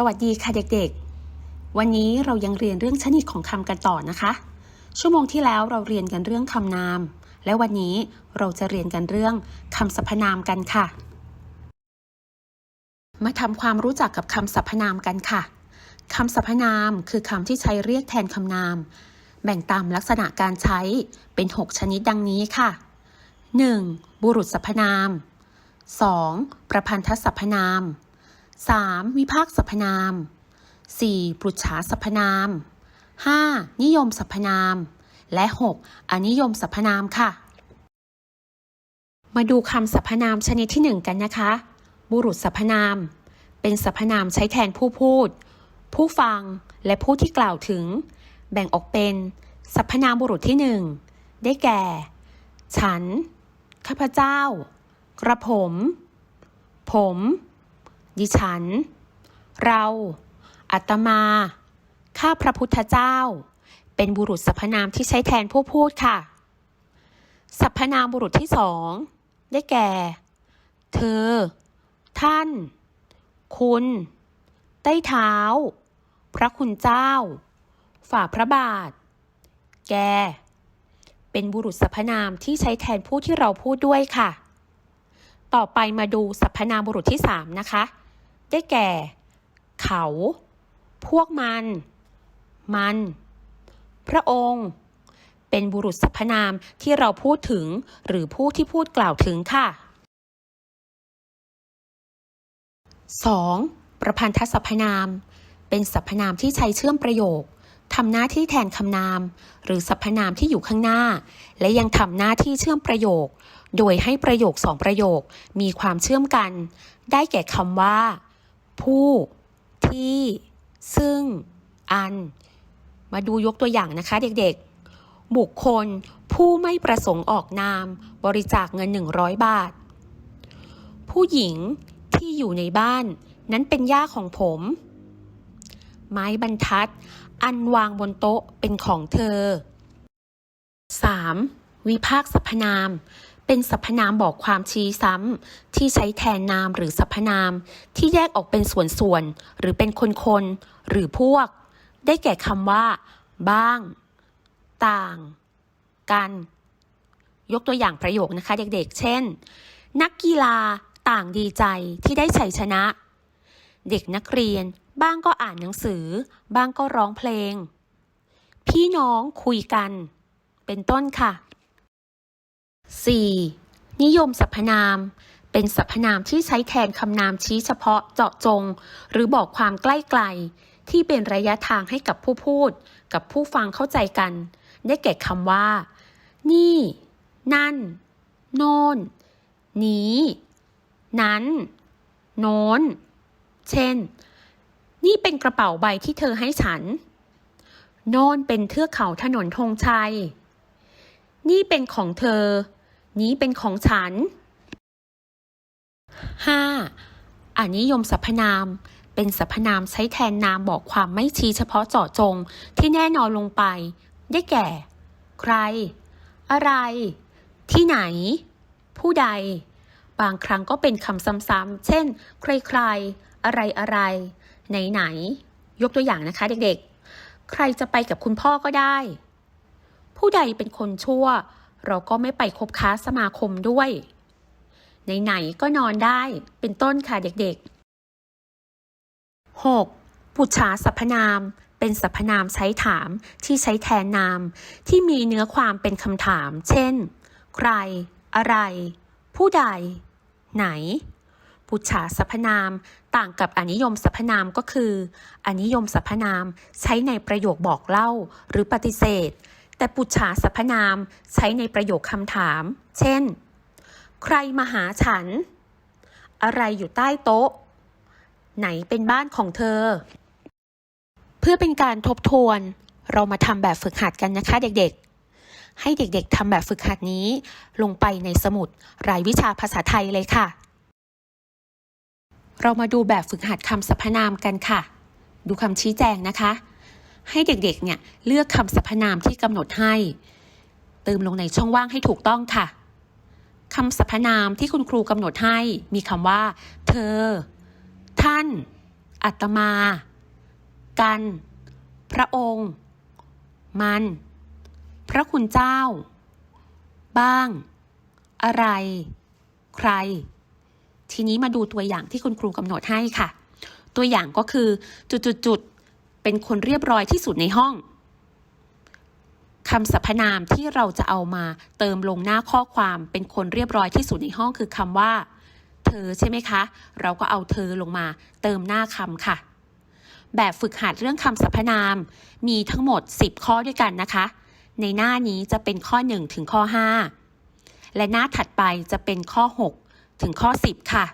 สวัสดีค่ะเด็กๆ วันนี้เรายังเรียนเรื่องชนิดของคำกันต่อนะคะ ชั่วโมงที่แล้วเราเรียนกันเรื่องคำนาม และวันนี้เราจะเรียนกันเรื่องคำสรรพนามกันค่ะ มาทำความรู้จักกับคำสรรพนามกันค่ะคำสรรพนามคือคำที่ใช้เรียกแทนคำนาม แบ่งตามลักษณะการใช้เป็น 6 ชนิดดังนี้ค่ะ 1. บุรุษสรรพนาม 2. ประพันธสรรพนาม 3. วิพากษ์สรรพนาม 4. ปรุจฉาสรรพนาม 5. นิยมสรรพนาม และ 6. อนิยมสรรพนามค่ะ มาดูคำสรรพนามชนิดที่ 1 กันนะคะ บุรุษสรรพนาม เป็นสรรพนามใช้แทนผู้พูด ผู้ฟังและผู้ที่กล่าวถึง แบ่งออกเป็นสรรพนามบุรุษที่ 1 ได้แก่ ฉัน ข้าพเจ้า กระผม ผม ดิฉัน เรา อัตมา ข้าพระพุทธเจ้า เป็นบุรุษสรรพนามที่ใช้แทนผู้พูดค่ะ สรรพนามบุรุษที่สอง ได้แก่ เธอ ท่าน คุณ ใต้เท้า พระคุณเจ้า ฝ่าพระบาท แก เป็นบุรุษสรรพนามที่ใช้แทนผู้ที่เราพูดด้วยค่ะต่อไปมาดูสรรพนามบุรุษที่สามนะคะ ได้แก่ เขา พวกมัน มัน พระองค์ เป็นบุรุษสรรพนามที่เราพูดถึงหรือผู้ที่พูดกล่าวถึงค่ะ 2. ประพันธสรรพนาม เป็นสรรพนามที่ใช้เชื่อมประโยคทำหน้าที่แทนคำนาม หรือสรรพนามที่อยู่ข้างหน้า และยังทำหน้าที่เชื่อมประโยค โดยให้ประโยคสองประโยคมีความเชื่อมกัน ได้แก่คำว่า ผู้ ที่ ซึ่ง อัน มาดูยกตัวอย่างนะคะ เด็กๆ บุคคลผู้ไม่ประสงค์ออกนาม บริจาคเงิน 100 บาท ผู้หญิงที่อยู่ในบ้านนั้นเป็นย่าของผม ไม้บรรทัด อันวางบนโต๊ะเป็นของเธอ 3. วิพากษ์สรรพนาม เป็นสรรพนามบอกความชี้ซ้ำที่ใช้แทนนามหรือสรรพนาม ที่แยกออกเป็นส่วนๆหรือเป็นคนๆหรือพวก ได้แก่คำว่า บ้าง ต่าง กัน ยกตัวอย่างประโยคนะคะเด็กๆ เช่น นักกีฬาต่างดีใจที่ได้ชัยชนะ เด็กนักเรียนบ้างก็อ่านหนังสือ บ้างก็ร้องเพลง พี่น้องคุยกัน เป็นต้นค่ะ 4. นิยมสรรพนาม เป็นสรรพนามที่ใช้แทนคำนามชี้เฉพาะเจาะจง หรือบอกความใกล้ไกล ที่เป็นระยะทางให้กับผู้พูด กับผู้ฟังเข้าใจกัน ได้แก่คำว่า นี่ นั่น โน่น นี้ นั้น โน้น เช่น นี่เป็นกระเป๋าใบที่เธอให้ฉัน โน่นเป็นเทือกเขาถนนธงชัย นี่เป็นของเธอ นี้เป็นของฉัน 5. อนิยมสรรพนาม เป็นสรรพนามใช้แทนนามบอกความไม่ชี้เฉพาะเจาะจงที่แน่นอนลงไป ได้แก่ ใคร อะไร ที่ไหน ผู้ใด บางครั้งก็เป็นคำซ้ำๆเช่น ใครๆ อะไรอะไรไหนไหนๆยกตัวอย่างนะคะเด็กๆ ใครจะไปกับคุณพ่อก็ได้ ผู้ใดเป็นคนชั่ว เราก็ไม่ไปคบค้าสมาคมด้วย ไหนๆก็นอนได้เป็นต้นค่ะเด็กๆ 6. ปุจฉาสรรพนาม เป็นสรรพนามใช้ถามที่ใช้แทนนาม ที่มีเนื้อความเป็นคำถาม เช่น ใคร อะไร ผู้ใด ไหนปุจฉาสรรพนามต่างกับอนิยมสรรพนามก็คือ อนิยมสรรพนามใช้ในประโยคบอกเล่าหรือปฏิเสธ แต่ปุจฉาสรรพนามใช้ในประโยคคำถาม เช่น ใครมาหาฉัน อะไรอยู่ใต้โต๊ะ ไหนเป็นบ้านของเธอ เพื่อเป็นการทบทวน เรามาทำแบบฝึกหัดกันนะคะเด็กๆ ให้เด็กๆทำแบบฝึกหัดนี้ ลงไปในสมุดรายวิชาภาษาไทยเลยค่ะ เรามาดูแบบฝึกหัดคำสรรพนามกันค่ะ ดูคำชี้แจงนะคะ ให้เด็กๆ เนี่ยเลือกคำสรรพนามที่กำหนดให้ เติมลงในช่องว่างให้ถูกต้องค่ะคำสรรพนามที่คุณครูกำหนดให้ มีคำว่า เธอ ท่าน อัตมา กัน พระองค์ มัน พระคุณเจ้า บ้าง อะไร ใคร ทีนี้มาดูตัวอย่างที่คุณครูกำหนดให้ค่ะ ตัวอย่างก็คือจุดๆๆ เป็นคนเรียบร้อยที่สุดในห้องคำสรรพนามที่เราจะเอามาเติมลงหน้าข้อความเป็นคนเรียบร้อยที่สุดในห้องคือคำว่า เธอใช่ไหมคะ เราก็เอาเธอลงมาเติมหน้าคำค่ะ แบบฝึกหัดเรื่องคำสรรพนาม มีทั้งหมด 10 ข้อด้วยกันนะคะ ในหน้านี้จะเป็นข้อ 1 ถึงข้อ 5 และหน้าถัดไปจะเป็นข้อ 6 ถึงข้อ 10 ค่ะ